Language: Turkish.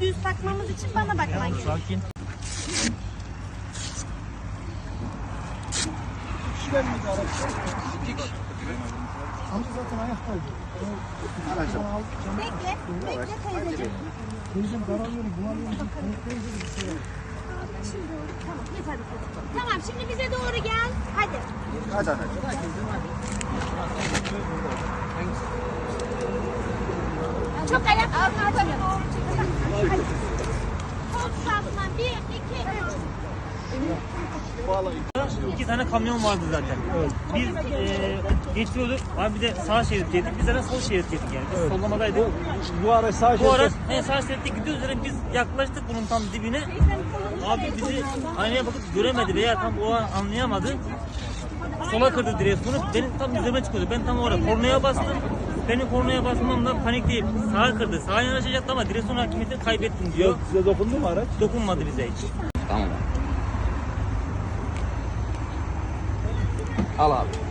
düz bakmamız için bana bakman gerekiyor. Sakin. Kişiler miydi araç? Amca zaten ayaktaydı. Bekle, bekle teyzeciğim. Teyzem karalıyorum, bunalıyorum. Teyze bir şey var. Şimdi doğru. Tamam, yeter bu kadar. Tamam, şimdi bize doğru gel. Hadi. Hadi hadi. Çok ayak altına doğru çıkın. Hadi. Koltuk altından bir, iki, üç. İki tane kamyon vardı zaten. Biz e, geçiyorduk. Abi bir de sağ şeritteydik. Biz de sol şeritteydik yani. Biz sollamadaydık. Bu araç sağ Bu araç en sağ şeritte gidiyoruz. Yani biz yaklaştık bunun tam dibine. Abi bizi aynaya bakıp göremedi veya tam o an anlayamadı. Sola kırdı direksiyonu. Benim tam üzerime çıkıyordu. Ben tam orada kornaya bastım. Benim kornaya basmamla panik değil. Sağa kırdı. Sağa yanaşacaktı ama direksiyon hakimiyetini kaybettim diyor. Size dokundu mu araç? Dokunmadı bize hiç. Tamam. Al abi.